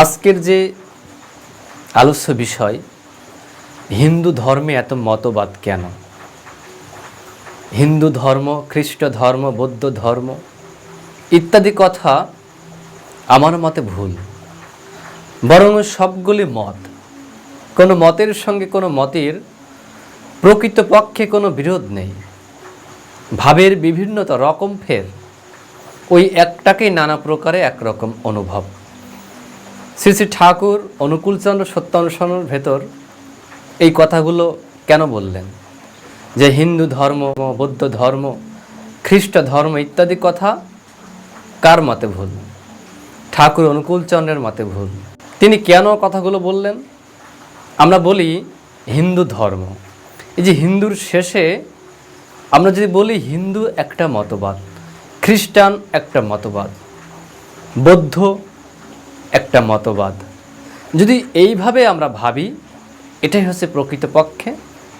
আজকের যে আলোচ্য বিষয়, হিন্দু ধর্মে এত মতবাদ কেন? হিন্দু ধর্ম, খ্রিস্ট ধর্ম, বৌদ্ধ ধর্ম ইত্যাদি কথা আমার মতে ভুল। বরং সবগুলি মত। কোনো মতের সঙ্গে কোনো মতের প্রকৃতপক্ষে কোনো বিরোধ নেই। ভাবের বিভিন্নতা রকম ফের ওই একটাকেই নানা প্রকারে একরকম অনুভব। শ্রী শ্রী ঠাকুর অনুকূলচন্দ্র সত্যানুসরণের ভেতর এই কথাগুলো কেন বললেন? যে হিন্দু ধর্ম, বৌদ্ধ ধর্ম, খ্রিস্ট ধর্ম ইত্যাদি কথা কার মতে ভুল? ঠাকুর অনুকূলচন্দ্রের মতে ভুল। তিনি কেন কথাগুলো বললেন? আমরা বলি হিন্দু ধর্ম। এই যে হিন্দুর শেষে আমরা যদি বলি হিন্দু একটা মতবাদ, খ্রিস্টান একটা মতবাদ, বৌদ্ধ একটা মতবাদ। যদি এইভাবে আমরা ভাবি, এটাই হচ্ছে প্রকৃতপক্ষে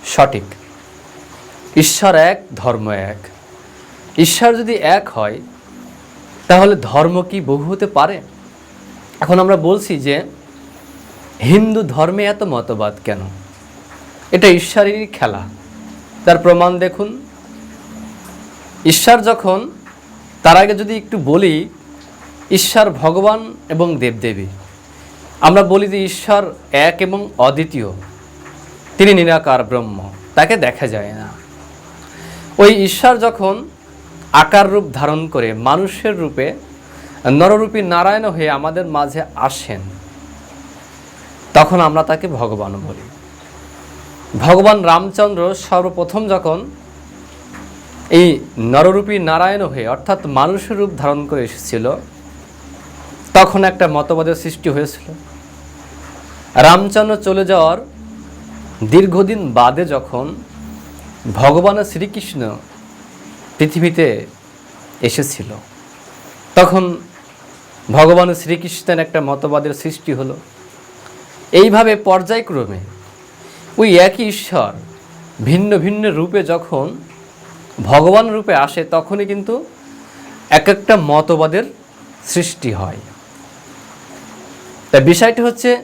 সঠিক। ঈশ্বর এক, ধর্ম এক। ঈশ্বর যদি এক হয়, তাহলে ধর্ম কি বহু হতে পারে? এখন আমরা বলছি যে, হিন্দু ধর্মে এত মতবাদ কেন? এটা ঈশ্বরেরই খেলা। তার প্রমাণ দেখুন। ঈশ্বর যখন, তার আগে যদি একটু বলি ঈশ্বর ভগবান এবং দেবদেবী। আমরা বলি যে ঈশ্বর এক এবং অদ্বিতীয়। তিনি নিরাকার ব্রহ্ম, তাকে দেখা যায় না। ওই ঈশ্বর যখন আকার রূপ ধারণ করে মানুষের রূপে নররূপী নারায়ণ হয়ে আমাদের মাঝে আসেন, তখন আমরা তাকে ভগবান বলি। ভগবান রামচন্দ্র সর্বপ্রথম যখন এই নররূপী নারায়ণ হয়ে অর্থাৎ মানুষের রূপ ধারণ করে এসেছিল তখন একটা মতবাদের সৃষ্টি হয়েছিল। রামচন্দ্র চলে যাওয়ার দীর্ঘদিন বাদে যখন ভগবান শ্রীকৃষ্ণ পৃথিবীতে এসেছিল, তখন ভগবান শ্রীকৃষ্ণের একটা মতবাদের সৃষ্টি হলো। এইভাবে পর্যায়ক্রমে ওই একই ঈশ্বর ভিন্ন ভিন্ন রূপে যখন ভগবান রূপে আসে, তখনই কিন্তু এক একটা মতবাদের সৃষ্টি হয়। তা বিষয়টি হচ্ছে,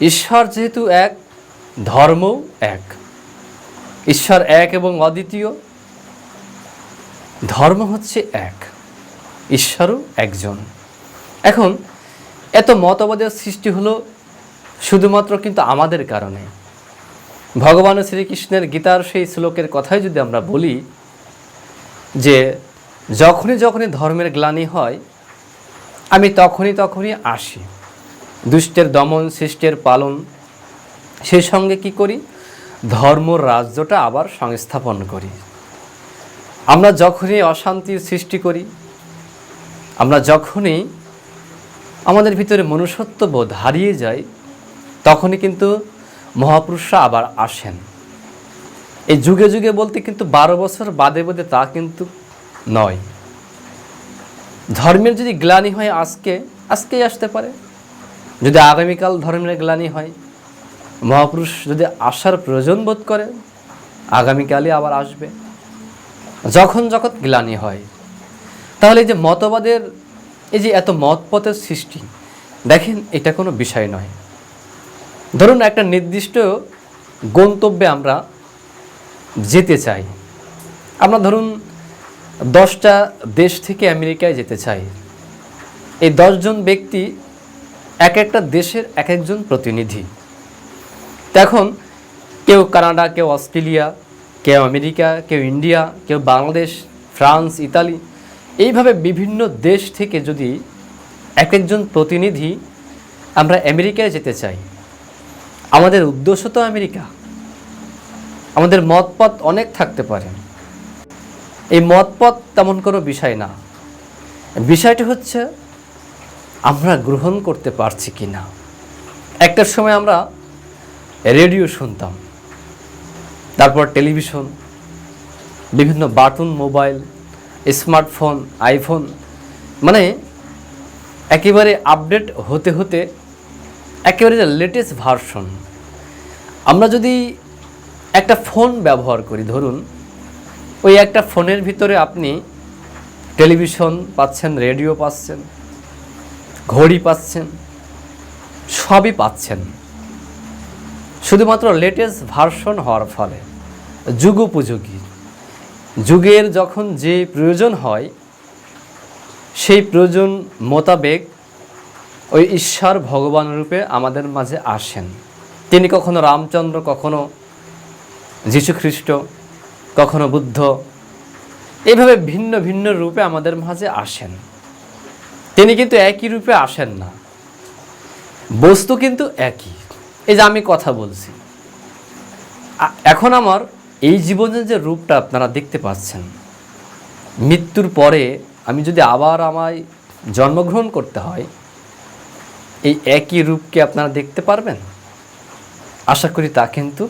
ঈশ্বর যেহেতু এক, ধর্মও এক। ঈশ্বর এক এবং অদ্বিতীয়, ধর্ম হচ্ছে এক। ঈশ্বরও একজন। এখন, এত মতবাদের সৃষ্টি হলো শুধুমাত্র কিন্তু আমাদের কারণে। ভগবান শ্রীকৃষ্ণের গীতার সেই শ্লোকের কথাই যদি আমরা বলি, যে যখনই যখনই ধর্মের গ্লানি হয়, আমি তখনই তখনই আসি। দুষ্টের দমন, সৃষ্টের পালন। সেই সঙ্গে কি করি? ধর্ম রাজ্যটা আবার সংস্থাপন করি। আমরা যখনই অশান্তির সৃষ্টি করি, আমরা যখনই আমাদের ভিতরে মনুষ্যত্ব বোধ হারিয়ে যায়, তখনই কিন্তু মহাপুরুষরা আবার আসেন। এই যুগে যুগে বলতে কিন্তু বারো বছর বাদে বাদে তা কিন্তু নয়। ধর্মের যদি গ্লানি হয় আজকে, আজকেই আসতে পারে। যদি আগামীকাল ধর্মের গ্লানি হয়, মহাপুরুষ যদি আসার প্রয়োজন বোধ করে, আগামীকালই আবার আসবে। যখন যখন গ্লানি হয়, তাহলে এই যে মতবাদের, এই যে এত মতপথের সৃষ্টি, দেখেন এটা কোনো বিষয় নয়। ধরুন একটা নির্দিষ্ট গন্তব্যে আমরা যেতে চাই। আমরা ধরুন দশটা দেশ থেকে আমেরিকায় যেতে চাই। এই দশজন ব্যক্তি এক একটা দেশের এক একজন প্রতিনিধি। এখন কেউ কানাডা, কেউ অস্ট্রেলিয়া, কেউ আমেরিকা, কেউ ইন্ডিয়া, কেউ বাংলাদেশ, ফ্রান্স, ইতালি, এইভাবে বিভিন্ন দেশ থেকে যদি এক একজন প্রতিনিধি আমরা আমেরিকায় যেতে চাই, আমাদের উদ্দেশ্য তো আমেরিকা। আমাদের মতপথ অনেক থাকতে পারে। এই মতপথ তেমন কোনো বিষয় না। বিষয়টি হচ্ছে আমরা গ্রহণ করতে পারছি কি না একটার সময় আমরা রেডিও শুনতাম, তারপর টেলিভিশন, বিভিন্ন বাটন, মোবাইল, স্মার্টফোন, আইফোন মানে একেবারে আপডেট হতে হতে একেবারে যে লেটেস্ট ভার্সন। আমরা যদি একটা ফোন ব্যবহার করি, ধরুন, ওই একটা ফোনের ভিতরে আপনি টেলিভিশন পাচ্ছেন, রেডিও পাচ্ছেন ঘড়ি পাচ্ছেন, সবই পাচ্ছেন। শুধুমাত্র লেটেস্ট ভার্সন হওয়ার ফলে, যুগোপযোগী। যুগের যখন যে প্রয়োজন হয়, সেই প্রয়োজন মোতাবেক ওই ঈশ্বর ভগবান রূপে আমাদের মাঝে আসেন। তিনি কখনো রামচন্দ্র, কখনো যীশুখ্রিস্ট কখনো বুদ্ধ, এভাবে ভিন্ন ভিন্ন রূপে আমাদের মাঝে আসেন। তিনি কিন্তু একই রূপে আসেন না। বস্তু কিন্তু একই। এই যে আমি কথা বলছি। এখন আমার এই জীবনের যে রূপটা আপনারা দেখতে পাচ্ছেন, মৃত্যুর পরে আমি যদি আবার আমায় জন্মগ্রহণ করতে হয়, এই একই রূপকে আপনারা দেখতে পারবেন? আশা করি তা কিন্তু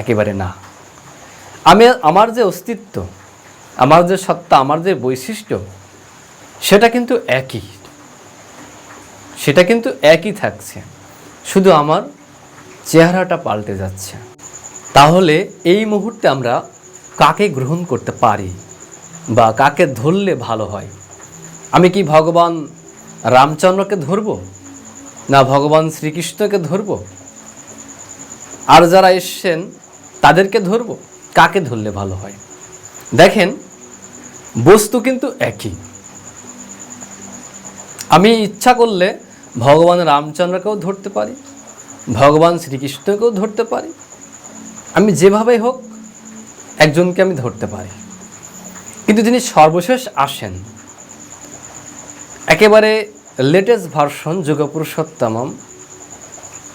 একেবারে না। আমি, আমার যে অস্তিত্ব, আমার যে সত্তা, আমার যে বৈশিষ্ট্য সেটা কিন্তু একই। সেটা কিন্তু একই থাকছে। শুধু আমার চেহারাটা পাল্টে যাচ্ছে। তাহলে এই মুহূর্তে আমরা কাকে গ্রহণ করতে পারি বা কাকে ধরলে ভালো হয়? আমি কি ভগবান রামচন্দ্রকে ধরব না ভগবান শ্রীকৃষ্ণকে ধরব? আর যারা এসছেন তাদেরকে ধরব? কাকে ধরলে ভালো হয়? দেখেন, বস্তু কিন্তু একই। আমি ইচ্ছা করলে ভগবান রামচন্দ্রকেও ধরতে পারি, ভগবান শ্রীকৃষ্ণকেও ধরতে পারি। আমি যেভাবেই হোক একজনকে আমি ধরতে পারি। কিন্তু তিনি সর্বশেষ আসেন, একেবারে লেটেস্ট ভার্সন যুগপুরুষোত্তমম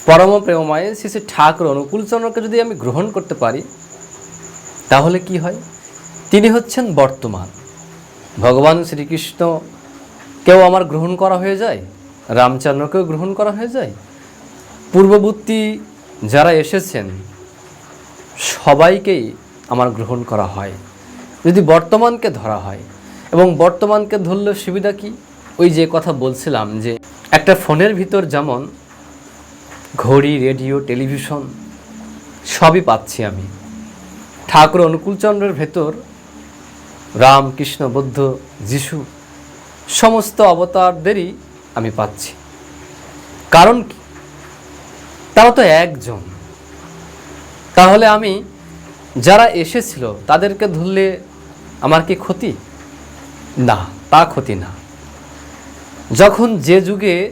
পরম প্রেমময় শ্রী শ্রী ঠাকুর অনুকূলচন্দ্রকে যদি আমি গ্রহণ করতে পারি, তাহলে কি হয়? তিনি হচ্ছেন বর্তমান। ভগবান শ্রীকৃষ্ণ কেউ আমার গ্রহণ করা হয়ে যায়, রামচন্দ্রকেও গ্রহণ করা হয়ে যায়। পূর্ববর্তী যারা এসেছেন, সবাইকেই আমার গ্রহণ করা হয়। যদি বর্তমানকে ধরা হয়, এবং বর্তমানকে ধরলে সুবিধা কি? ওই যে কথা বলছিলাম যে, একটা ফোনের ভিতর যেমন ঘড়ি, রেডিও, টেলিভিশন, সবই পাচ্ছি আমি। ঠাকুর অনুকূলচন্দ্রের ভেতর রাম, কৃষ্ণ, বুদ্ধ, যিশু সমস্ত অবতারদেরই আমি পাচ্ছি। কারণ কি? তারা তো একজন। তাহলে আমি যারা এসেছিল, তাদেরকে ধরলে আমার কি ক্ষতি? না, তা ক্ষতি না। যখন যে যুগে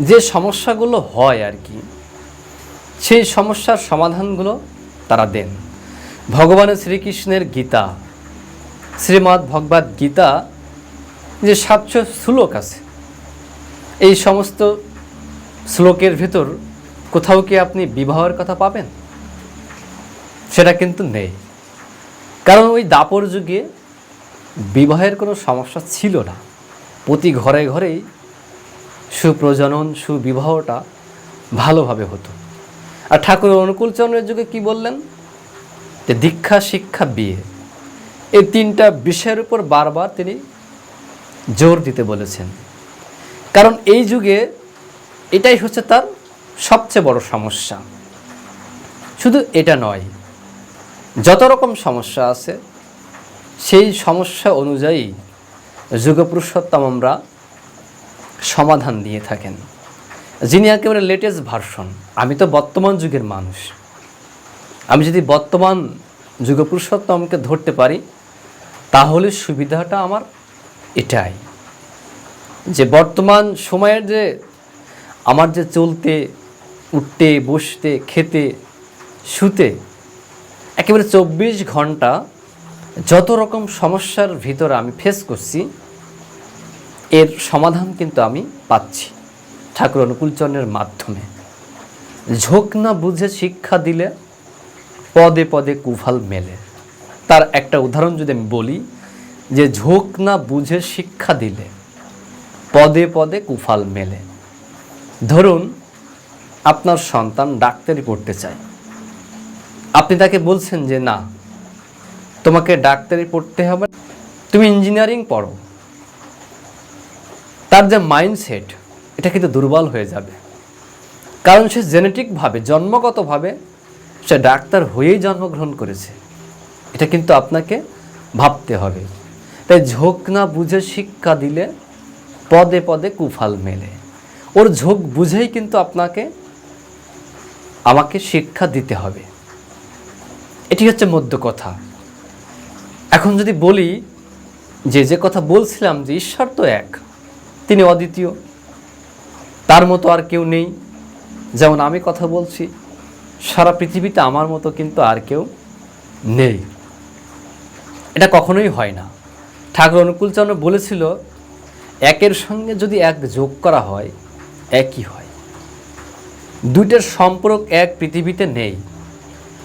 যে সমস্যাগুলো হয় আর কি, সেই সমস্যার সমাধানগুলো তারা দেন। ভগবানের শ্রীকৃষ্ণের গীতা, শ্রীমদ্ ভগবদ গীতা যে সাতশো শ্লোক আছে, এই সমস্ত শ্লোকের ভেতর কোথাও কি আপনি বিবাহের কথা পাবেন? সেটা কিন্তু নেই। কারণ ওই দাপর যুগে বিবাহের কোনো সমস্যা ছিল না। প্রতি ঘরে ঘরেই সুপ্রজনন, সুবিবাহটা ভালোভাবে হতো। আর ঠাকুর অনুকূল অনুকূলচন্দ্রের যুগে কি বললেন? যে দীক্ষা, শিক্ষা, বিয়ে। এই তিনটা বিষয়ের উপর বারবার তিনি জোর দিতে বলেছেন। কারণ এই যুগে এটাই হচ্ছে তার সবচেয়ে বড় সমস্যা। শুধু এটা নয়, যত রকম সমস্যা আছে, সেই সমস্যা অনুযায়ী যুগপুরুষোত্তম আমরা সমাধান দিয়ে থাকেন। যিনি একেবারে লেটেস্ট ভার্সন আমি তো বর্তমান যুগের মানুষ। আমি যদি বর্তমান যুগপুরুষোত্তমকে ধরতে পারি, তাহলে সুবিধাটা আমার এটাই যে বর্তমান সময়ের যে আমার যে চলতে, উঠতে, বসতে, খেতে, শুতে একেবারে চব্বিশ ঘণ্টা যত রকম সমস্যার ভিতরে আমি ফেস করছি, এর সমাধান কিন্তু আমি পাচ্ছি ঠাকুর অনুকূলচরণের মাধ্যমে। ঝোঁক না বুঝে শিক্ষা দিলে পদে পদে কুফাল মেলে। তার একটা উদাহরণ যদি আমি বলি যে ঝোঁক না বুঝে শিক্ষা দিলে, পদে পদে কুফাল মেলে। ধরুন, আপনার সন্তান ডাক্তারি পড়তে চায়। আপনি তাকে বলছেন যে, না, তোমাকে ডাক্তারি পড়তে হবে তুমি ইঞ্জিনিয়ারিং পড়ো। তার যে মাইন্ডসেট এটা কিন্তু দুর্বল হয়ে যাবে। কারণ সে জেনেটিকভাবে জন্মগতভাবে সে ডাক্তার হয়েই জন্মগ্রহণ করেছে। এটা কিন্তু আপনাকে ভাবতে হবে। তাই ঝোঁক না বুঝে শিক্ষা দিলে পদে পদে কুফাল মেলে। ওর ঝোঁক বুঝেই কিন্তু আপনাকে, আমাকে শিক্ষা দিতে হবে। এটি হচ্ছে মধ্য কথা। এখন যদি বলি যে যে কথা বলছিলাম যে ঈশ্বর তো এক, তিনি অদ্বিতীয়, তার মতো আর কেউ নেই। যেমন আমি কথা বলছি, সারা পৃথিবীতে আমার মতো কিন্তু আর কেউ নেই। এটা কখনোই হয় না। ঠাকুর অনুকূলচন্দ্র বলেছিল, একের সঙ্গে যদি এক যোগ করা হয়, একই হয়। দুইটার সম্পর্ক এক পৃথিবীতে নেই,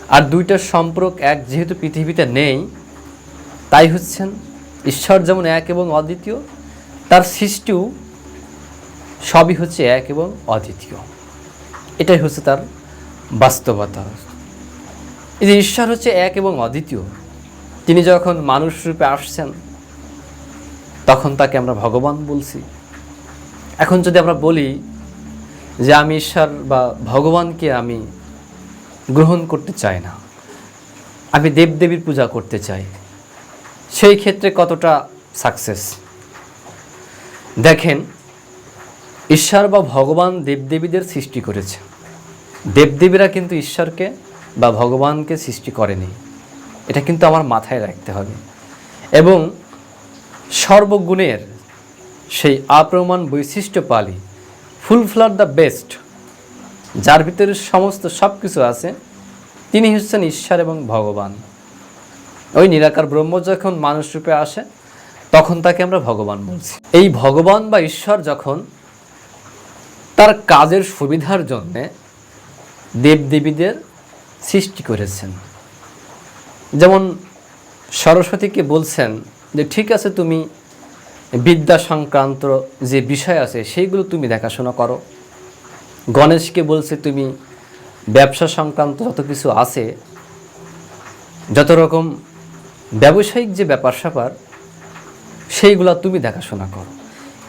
আর দুইটার সম্পর্ক এক যেহেতু পৃথিবীতে নেই, তাই হচ্ছেন ঈশ্বর যেমন এক এবং অদ্বিতীয়, তার সৃষ্টিও সবই হচ্ছে এক এবং অদ্বিতীয়। এটাই হচ্ছে তার বাস্তবতা। এই যে ঈশ্বর হচ্ছে এক এবং অদ্বিতীয়, তিনি যখন মানুষ রূপে আসছেন তখন তাকে আমরা ভগবান বলছি। এখন যদি আমরা বলি যে আমি ঈশ্বর বা ভগবানকে আমি গ্রহণ করতে চাই না, আমি দেবদেবীর পূজা করতে চাই, সেই ক্ষেত্রে কতটা সাকসেস দেখেন, ঈশ্বর বা ভগবান দেবদেবীদের সৃষ্টি করেছে। দেবদেবীরা কিন্তু ঈশ্বরকে বা ভগবানকে সৃষ্টি করেনি। এটা কিন্তু আমার মাথায় রাখতে হবে। এবং সর্বগুণের সেই আপ্রমাণ বৈশিষ্ট্য পালি। ফুলফ্লার দ্য বেস্ট, যার ভিতরে সমস্ত সব কিছু আছে, তিনি হচ্ছেন ঈশ্বর এবং ভগবান। ওই নিরাকার ব্রহ্ম যখন মানুষ রূপে আসে, তখন তাকে আমরা ভগবান বলছি। এই ভগবান বা ঈশ্বর যখন তার কাজের সুবিধার জন্যে দেবদেবীদের সৃষ্টি করেছেন, যেমন সরস্বতীকে বলছেন যে ঠিক আছে তুমি বিদ্যা সংক্রান্ত যে বিষয় আছে, সেইগুলো তুমি দেখাশোনা করো। গণেশকে বলছে তুমি ব্যবসা সংক্রান্ত যত কিছু আছে, যত রকম ব্যবসায়িক যে ব্যাপার স্যাপার, সেইগুলো তুমি দেখাশোনা করো।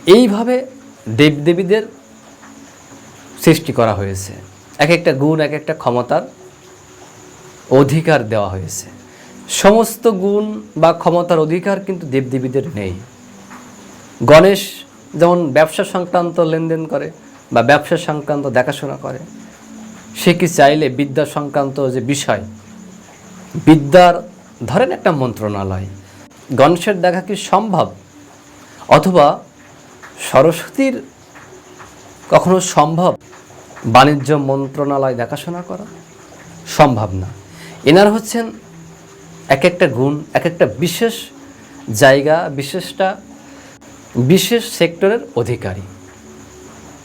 এইভাবে দেবদেবীদের সৃষ্টি করা হয়েছে। এক একটা গুণ, এক একটা ক্ষমতার অধিকার দেওয়া হয়েছে। সমস্ত গুণ বা ক্ষমতার অধিকার কিন্তু দেবদেবীদের নেই। গণেশ যেমন ব্যবসা সংক্রান্ত লেনদেন করে বা ব্যবসা সংক্রান্ত দেখাশোনা করে, সে কি চাইলে বিদ্যা সংক্রান্ত যে বিষয়, বিদ্যার ধরেন একটা মন্ত্রণালয়, গণেশের দেখা কি সম্ভব? অথবা সরস্বতীর কখনো সম্ভব বাণিজ্য মন্ত্রণালয় দেখাশোনা করা? সম্ভব না। এনার হচ্ছেন এক একটা গুণ এক একটা বিশেষ জায়গা, বিশেষটা, বিশেষ সেক্টরের অধিকারী।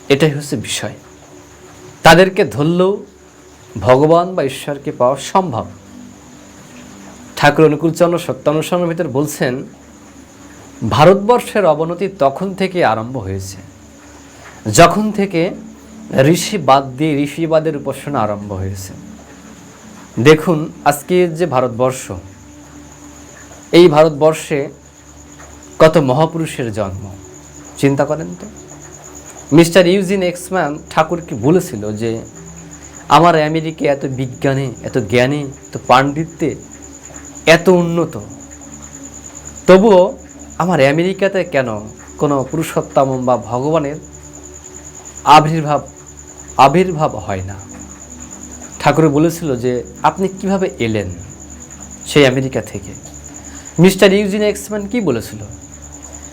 এটাই হচ্ছে বিষয়। তাদেরকে ধরলেও ভগবান বা ঈশ্বরকে পাওয়া সম্ভব। ঠাকুর অনুকূলচন্দ্র সত্যানুষ্ঠানের ভিতর বলছেন, ভারতবর্ষের অবনতি তখন থেকে আরম্ভ হয়েছে। যখন থেকে ঋষি বাদ দিয়ে ঋষিবাদের উপাসনা আরম্ভ হয়েছে। দেখুন আজকের যে ভারতবর্ষ, এই ভারতবর্ষে কত মহাপুরুষের জন্ম, চিন্তা করেন তো? মিস্টার ইউজিন এক্সম্যান ঠাকুরকে বলেছিল যে, আমার আমেরিকা এত বিজ্ঞানে, এত জ্ঞানে, এত পাণ্ডিত্যে এত উন্নত। তবুও আমার আমেরিকাতে কেন কোনো পুরুষোত্তম বা ভগবানের আবির্ভাব আবির্ভাব হয় না? ঠাকুর বলেছিল যে, আপনি কীভাবে এলেন? সেই আমেরিকা থেকে। মিস্টার ইউজিন এক্সম্যান কি বলেছিল?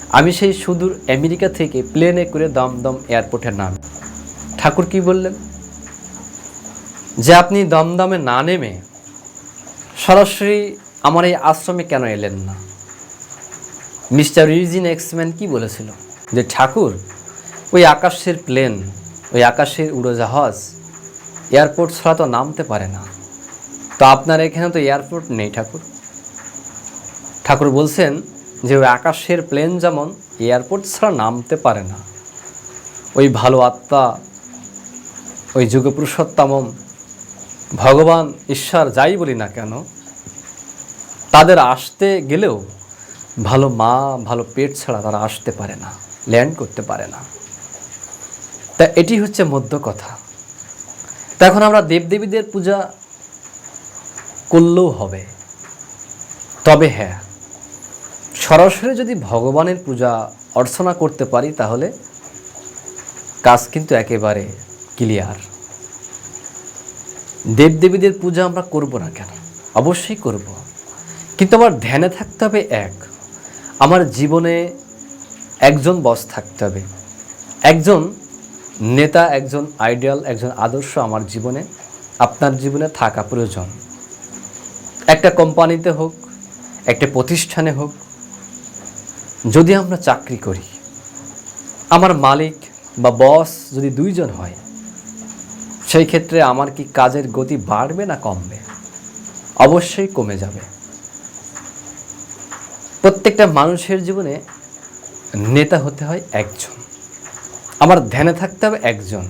আমি সেই সুদূর আমেরিকা থেকে প্লেনে করে দমদম এয়ারপোর্টে নাম। ঠাকুর কি বললেন? যে আপনি দমদমে না নেমে সরাসরি আমার এই আশ্রমে কেন এলেন না? মিস্টার ইউজিন এক্সম্যান কি বলেছিল? যে ঠাকুর, ওই আকাশের প্লেন, ওই আকাশের উড়োজাহাজ এয়ারপোর্ট ছাড়া তো নামতে পারে না। তো আপনার এখানে তো এয়ারপোর্ট নেই ঠাকুর। ঠাকুর বলছেন যে ওই আকাশের প্লেন যেমন এয়ারপোর্ট ছাড়া নামতে পারে না, ওই ভালো আত্মা, ওই যুগপুরুষোত্তম ভগবান, ঈশ্বর যাই বলি না কেন, তাদের আসতে গেলেও ভালো মা, ভালো পেট ছাড়া তারা আসতে পারে না, ল্যান্ড করতে পারে না। তা এটি হচ্ছে মধ্য কথা তা এখন আমরা দেবদেবীদের পূজা করলেও হবে। তবে হ্যাঁ সরাসরি যদি ভগবানের পূজা অর্চনা করতে পারি তাহলে কাজ কিন্তু একেবারে ক্লিয়ার। দেবদেবীদের পূজা আমরা করব না কেন? অবশ্যই করব। কিন্তু আমার ধ্যানে থাকতে হবে এক, আমার জীবনে একজন বস থাকতে হবে। একজন নেতা একজন, আইডিয়াল একজন আদর্শ আমার জীবনে, আপনার জীবনে থাকা প্রয়োজন। একটা কোম্পানিতে হোক, একটা প্রতিষ্ঠানে হোক, যদি আমরা চাকরি করি, আমার মালিক বা বস যদি দুইজন হয়, সেই ক্ষেত্রে আমার কি কাজের গতি বাড়বে না কমবে? অবশ্যই কমে যাবে। প্রত্যেকটা মানুষের জীবনে নেতা হতে হয় একজন। আমার ধ্যানে থাকতে হবে একজন।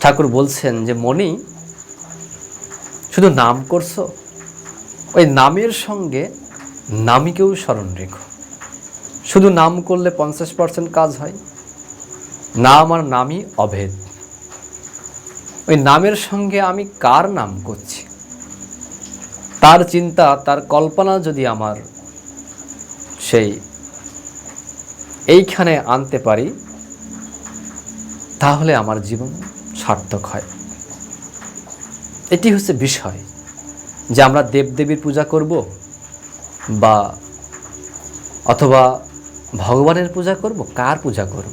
ঠাকুর বলছেন যে মনি শুধু নাম করছ? ওই নামের সঙ্গে নামীকেও স্মরণ রেখো। শুধু নাম করলে পঞ্চাশ পার্সেন্ট কাজ হয়। নাম আর নামই অভেদ। ওই নামের সঙ্গে আমি কার নাম করছি? তার চিন্তা, তার কল্পনা যদি আমার সেই এইখানে আনতে পারি তাহলে আমার জীবন সার্থক হয়। এটি হচ্ছে বিষয় যে আমরা দেবদেবীর পূজা করব বা অথবা ভগবানের পূজা করব, কার পূজা করব?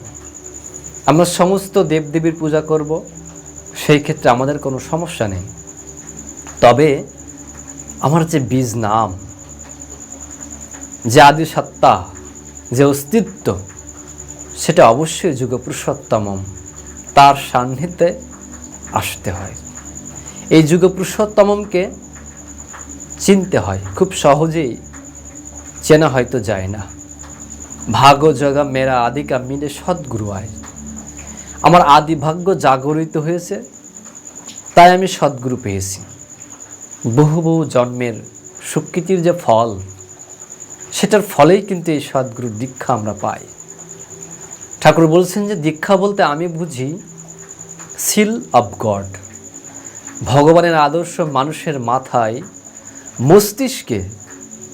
আমরা সমস্ত দেবদেবীর পূজা করব, সেই ক্ষেত্রে আমাদের কোনো সমস্যা নেই। তবে আমার যে বীজ নাম, যে আদি সত্তা, যে অস্তিত্ব, সেটা অবশ্যই যুগপুরুষোত্তমম। তার সান্নিধ্যে আসতে হয়। এই যুগপুরুষোত্তমকে চিনতে হয়। খুব সহজেই চেনা হয়তো যায় না। ভাগ জগা মেরা আদিকা মিলে সদ্গুরু আয়। আমার আদি ভাগ্য জাগরিত হয়েছে, তাই আমি সদ্গুরু পেয়েছি। বহু বহু জন্মের সুকৃতির যে ফল, সেটার ফলেই কিন্তু এই সদ্গুরুর দীক্ষা আমরা পাই। ঠাকুর বলছেন যে, দীক্ষা বলতে আমি বুঝি সিল অব গড ভগবানের আদর্শ মানুষের মাথায় মস্তিষ্কে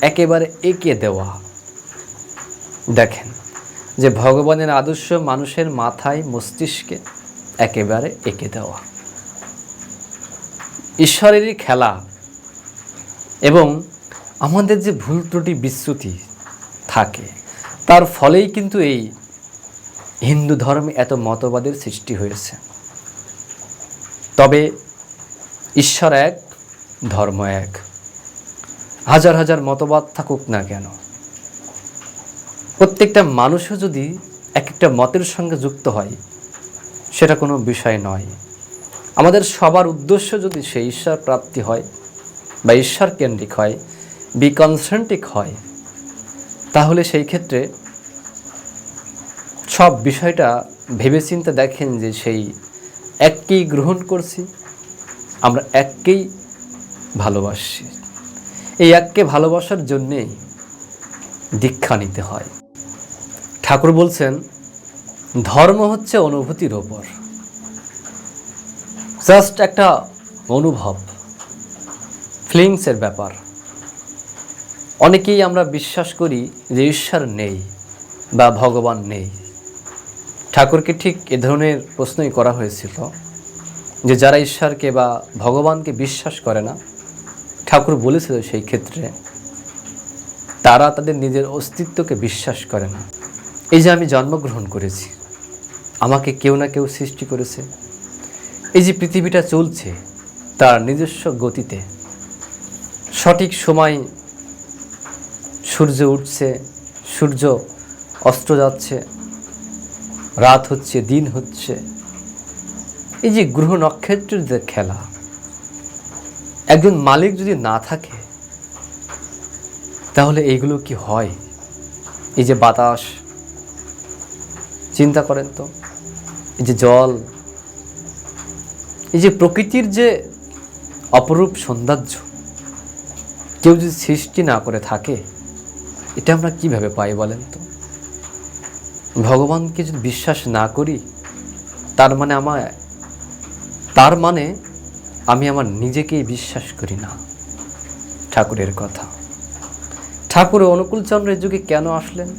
একেবারে এঁকে দেওয়া। দেখেন যে, ভগবানের আদর্শ মানুষের মাথায় মস্তিষ্কে একেবারে এঁকে দেওয়া। ঈশ্বরেরই খেলা এবং আমাদের যে ভুল ত্রুটি, বিচ্যুতি থাকে, তার ফলেই কিন্তু এই হিন্দু ধর্মে এত মতবাদের সৃষ্টি হয়েছে। তবে ঈশ্বর এক, ধর্ম এক। হাজার হাজার মতবাদ থাকুক না কেন? প্রত্যেকটা মানুষও যদি এক একটা মতের সঙ্গে যুক্ত হয়, সেটা কোনো বিষয় নয়। আমাদের সবার উদ্দেশ্য যদি সেই ঈশ্বর প্রাপ্তি হয় বা ঈশ্বর কেন্দ্রিক হয় বিকনসেন্ট্রিক হয়, তাহলে সেই ক্ষেত্রে সব বিষয়টা ভেবেচিন্তে দেখেন যে সেই এককেই গ্রহণ করছি, আমরা এককেই ভালোবাসছি। এই এককে ভালোবাসার জন্যেই দীক্ষা নিতে হয়। ঠাকুর বলছেন, ধর্ম হচ্ছে অনুভূতির ওপর। জাস্ট একটা অনুভব ফিলিংসের ব্যাপার। অনেকেই আমরা বিশ্বাস করি যে ঈশ্বর নেই বা ভগবান নেই। ঠাকুরকে ঠিক এ ধরনের প্রশ্নই করা হয়েছিল যে যারা ঈশ্বরকে বা ভগবানকে বিশ্বাস করে না, ঠাকুর বলেছিল সেই ক্ষেত্রে তারা তাদের নিজের অস্তিত্বকে বিশ্বাস করে না। এই যে আমি জন্মগ্রহণ করেছি, আমাকে কেউ না কেউ সৃষ্টি করেছে। এই যে পৃথিবীটা চলছে, তার নিজস্ব গতিতে সঠিক সময় সূর্য উঠছে, সূর্য অস্ত যাচ্ছে রাত হচ্ছে, দিন হচ্ছে। এই যে গ্রহ নক্ষত্রের যে খেলা, একজন মালিক যদি না থাকে, তাহলে এইগুলো কি হয়? এই যে বাতাস, চিন্তা করেন তো। এই যে জল, এই যে প্রকৃতির যে অপরূপ সৌন্দর্য, কেউ যদি সৃষ্টি না করে থাকে, এটা আমরা কীভাবে পাই বলেন তো? ভগবানকে যদি বিশ্বাস না করি, তার মানে আমার তার মানে আমি আমার নিজেকেই বিশ্বাস করি না। ঠাকুরের কথা। ঠাকুর অনুকূলচন্দ্রের যুগে কেন আসলেন?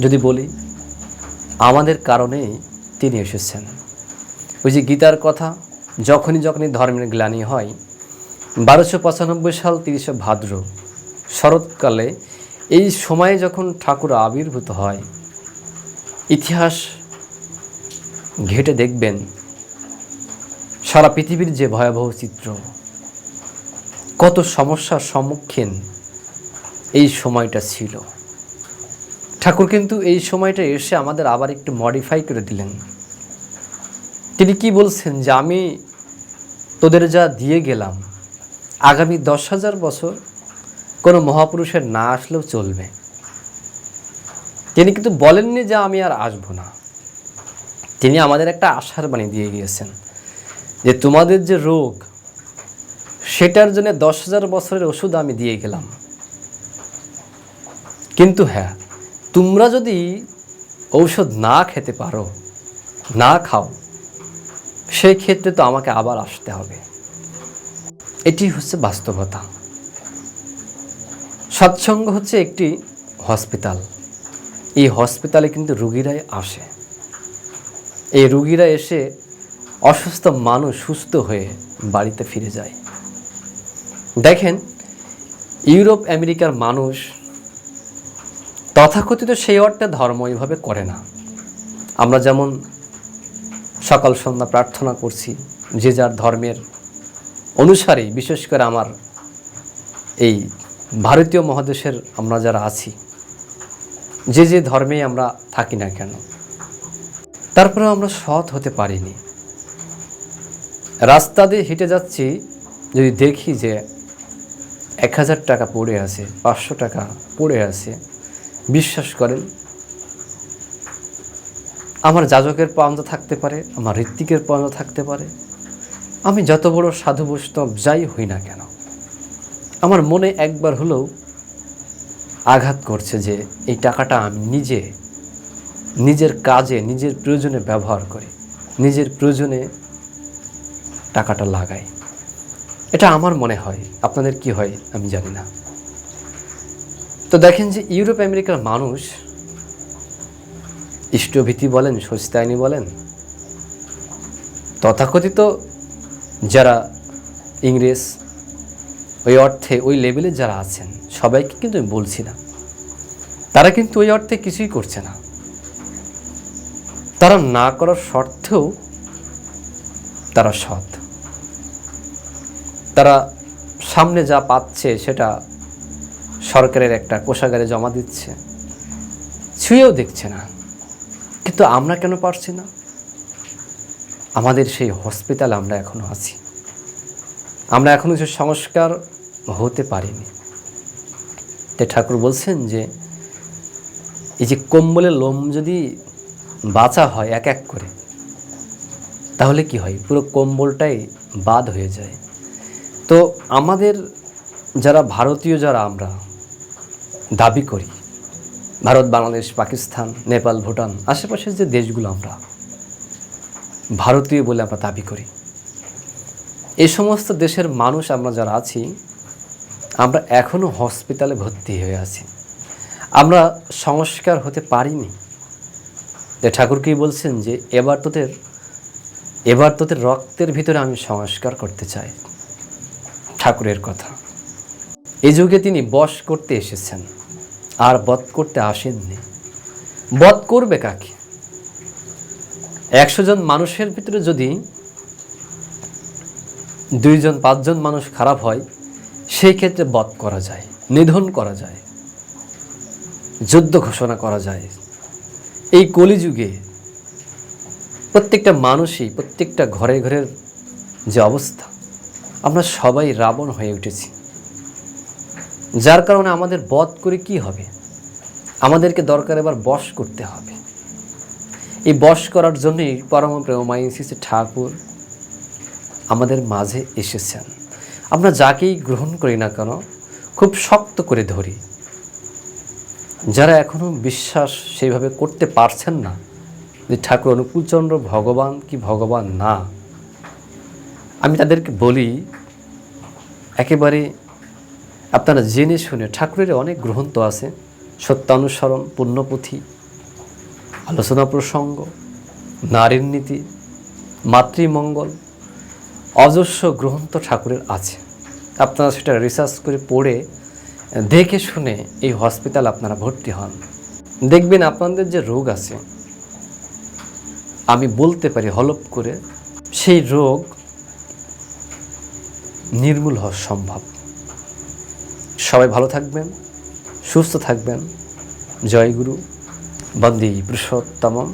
যদি বলি, আমাদের কারণেই তিনি এসেছেন। ওই যে গীতার কথা, যখনই যখনই ধর্মের গ্লানি হয়, বারোশো পঁচানব্বই সাল তিরিশে ভাদ্র, শরৎকালে এই সময়ে যখন ঠাকুর আবির্ভূত হয়, ইতিহাস ঘেটে দেখবেন সারা পৃথিবীর যে ভয়াবহ চিত্র। কত সমস্যার সম্মুখীন এই সময়টা ছিল। ঠাকুর কিন্তু এই সময়টা এসে আমাদের আবার একটু মডিফাই করে দিলেন। তিনি কি বলছেন যে, আমি তোদের যা দিয়ে গেলাম, আগামী দশ হাজার বছর কোনো মহাপুরুষের না আসলেও চলবে। তিনি কিন্তু বলেননি যে আমি আর আসব না। তিনি আমাদের একটা আশার বাণী দিয়ে গিয়েছেন যে তোমাদের যে রোগ, সেটার জন্য দশ হাজার বছরের ওষুধ আমি দিয়ে গেলাম। কিন্তু হ্যাঁ তোমরা যদি ঔষধ না খেতে পারো, না খাও, সেই ক্ষেত্রে তো আমাকে আবার আসতে হবে। এটি হচ্ছে বাস্তবতা। সৎসঙ্গ হচ্ছে একটি হসপিটাল। এই হসপিটালে কিন্তু রুগীরাই আসে। এই রুগীরা এসে অসুস্থ মানুষ সুস্থ হয়ে বাড়িতে ফিরে যায়। দেখেন, ইউরোপ, আমেরিকার মানুষ তথাকথিত সেই অর্থে ধর্ম এইভাবে করে না। আমরা যেমন সকাল সন্ধ্যা প্রার্থনা করছি, যে যার ধর্মের অনুসারেই, বিশেষ করে আমার এই ভারতীয় মহাদেশের আমরা যারা আছি, যে যে ধর্মে আমরা থাকি না কেন তারপরে আমরা সৎ হতে পারিনি। রাস্তা দিয়ে হেঁটে যাচ্ছি, যদি দেখি যে এক হাজার টাকা পড়ে আছে, পাঁচশো টাকা পড়ে আছে, বিশ্বাস করেন, আমার যাজকের পাওনা থাকতে পারে, আমার ঋত্বিকের পাওনা থাকতে পারে, আমি যত বড় সাধু বৈষ্ণব যাই হই না কেন আমার মনে একবার হলেও আঘাত করছে যে এই টাকাটা আমি নিজে, নিজের কাজে, নিজের প্রয়োজনে ব্যবহার করি, নিজের প্রয়োজনে টাকাটা লাগাই। এটা আমার মনে হয়। আপনাদের কি হয় আমি জানি না। তো দেখেন যে ইউরোপ আমেরিকার মানুষ, ইষ্টভীতি বলেন, সস্তায়নি বলেন, তথাকথিত যারা ইংরেজ ওই অর্থে ওই লেভেলে যারা আছেন, সবাইকে কিন্তু আমি বলছি না। তারা কিন্তু ওই অর্থে কিছুই করছে না। তারা না করার সত্ত্বেও তারা সৎ। তারা সামনে যা পাচ্ছে সেটা সরকারের একটা কোষাগারে জমা দিচ্ছে, ছুঁয়েও দেখছে না। কিন্তু আমরা কেন পারছি না? আমাদের সেই হসপিটাল আমরা এখনও আছি। আমরা এখনও সে সংস্কার হতে পারিনি। তাই ঠাকুর বলছেন যে, এই যে কম্বলের লোম যদি বাঁচা হয় এক এক করে, তাহলে কি হয়? পুরো কম্বলটাই বাদ হয়ে যায়। তো আমাদের যারা ভারতীয়, যারা আমরা দাবি করি, ভারত, বাংলাদেশ, পাকিস্তান, নেপাল, ভুটান, আশেপাশের যে দেশগুলো আমরা, ভারতীয় বলে আমরা দাবি করি এই সমস্ত দেশের মানুষ আমরা যারা আছি, আমরা এখনও হসপিটালে ভর্তি হয়ে আছি। আমরা সংস্কার হতে পারিনি। যে ঠাকুর কি বলছেন যে, এবার তোদের এবার তোদের রক্তের ভিতরে আমি সংস্কার করতে চাই। ঠাকুরের কথা। এই যুগে তিনি বশ করতে এসেছেন, আর বধ করতে আসেননি। বধ করবে কাকে? একশো জন মানুষের ভিতরে যদি দুইজন, পাঁচজন মানুষ খারাপ হয়, সেই ক্ষেত্রে বধ করা যায়, নিধন করা যায়, যুদ্ধ ঘোষণা করা যায়। এই কলিযুগে প্রত্যেকটা মানুষই, প্রত্যেকটা ঘরে ঘরের যে অবস্থা, আমরা সবাই রাবণ হয়ে উঠেছি। যার কারণে আমাদের বধ করে কি হবে? আমাদেরকে দরকার এবার বশ করতে হবে। এই বশ করার জন্যই পরম প্রেমাই শ্রী ঠাকুর আমাদের মাঝে এসেছেন। আমরা যাকেই গ্রহণ করি না কেন, খুব শক্ত করে ধরি। যারা এখনও বিশ্বাস সেইভাবে করতে পারছেন না যে ঠাকুর অনুকূলচন্দ্র ভগবান কি ভগবান না, আমি তাদেরকে বলি, একেবারে আপনারা জেনে শুনে ঠাকুরের অনেক গ্রন্থ আছে, সত্যানুসরণ, পুণ্যপুঁথি, আলোচনা প্রসঙ্গ, নারীর নীতি, মাতৃমঙ্গল অজস্র গ্রন্থ ঠাকুরের আছে। আপনারা সেটা রিসার্চ করে পড়ে, দেখে শুনে এই হসপিটাল আপনারা ভর্তি হন। দেখবেন আপনাদের যে রোগ আছে, আমি বলতে পারি হলপ করে, সেই রোগ নির্মূল হওয়া সম্ভব। সবাই ভালো থাকবেন, সুস্থ থাকবেন। জয়গুরু বন্দী পুরুষোত্তমম।